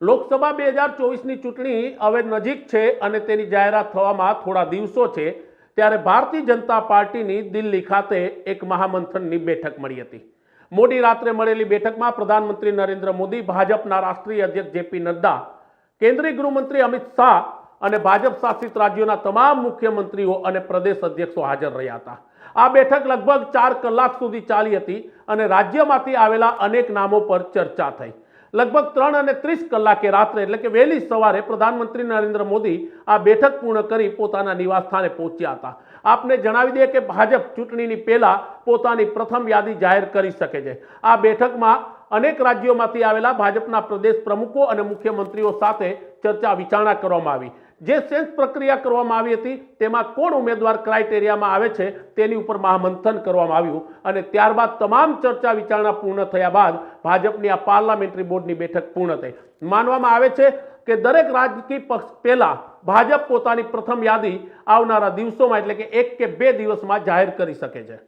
લોકસભા બે હજાર ચોવીસની ચૂંટણી હવે નજીક છે અને તેની જાહેરાત થવામાં થોડા દિવસો છે, ત્યારે ભારતીય જનતા પાર્ટીની દિલ્હી ખાતે એક મહામંથનની બેઠક મળી હતી. મોડી રાત્રે મળેલી બેઠકમાં પ્રધાનમંત્રી નરેન્દ્ર મોદી, ભાજપના રાષ્ટ્રીય અધ્યક્ષ જેપી નડ્ડા, કેન્દ્રીય ગૃહમંત્રી અમિત શાહ અને ભાજપ શાસિત રાજ્યોના તમામ મુખ્યમંત્રીઓ અને પ્રદેશ અધ્યક્ષો હાજર રહ્યા હતા. આ બેઠક લગભગ ચાર કલાક સુધી ચાલી હતી અને રાજ્યમાંથી આવેલા અનેક નામો પર ચર્ચા થઈ. લગભગ ત્રણ અને ત્રીસ કલાકે રાત્રે, એટલે કે વહેલી સવારે પ્રધાનમંત્રી નરેન્દ્ર મોદી આ બેઠક પૂર્ણ કરી પોતાના નિવાસસ્થાને પહોંચ્યા હતા. આપને જણાવી દઈએ કે ભાજપ ચૂંટણીની પહેલાં પોતાની પ્રથમ યાદી જાહેર કરી શકે છે. આ બેઠકમાં અનેક રાજ્યોમાંથી આવેલા ભાજપના પ્રદેશ પ્રમુખો અને મુખ્યમંત્રીઓ સાથે ચર્ચા વિચારણા કરવામાં આવી. જે સેન્સ પ્રક્રિયા કરવામાં આવી હતી, તેમાં કોણ ઉમેદવાર ક્રાઇટેરિયામાં આવે છે, તેની ઉપર મહામંથન કરવામાં આવ્યું અને ત્યારબાદ તમામ ચર્ચા વિચારણા પૂર્ણ થયા બાદ ભાજપની આ પાર્લામેન્ટરી બોર્ડની બેઠક પૂર્ણ થઈ. માનવામાં આવે છે કે દરેક રાજકીય પક્ષ પહેલાં ભાજપ પોતાની પ્રથમ યાદી આવનારા દિવસોમાં એટલે કે એક કે બે દિવસમાં જાહેર કરી શકે છે.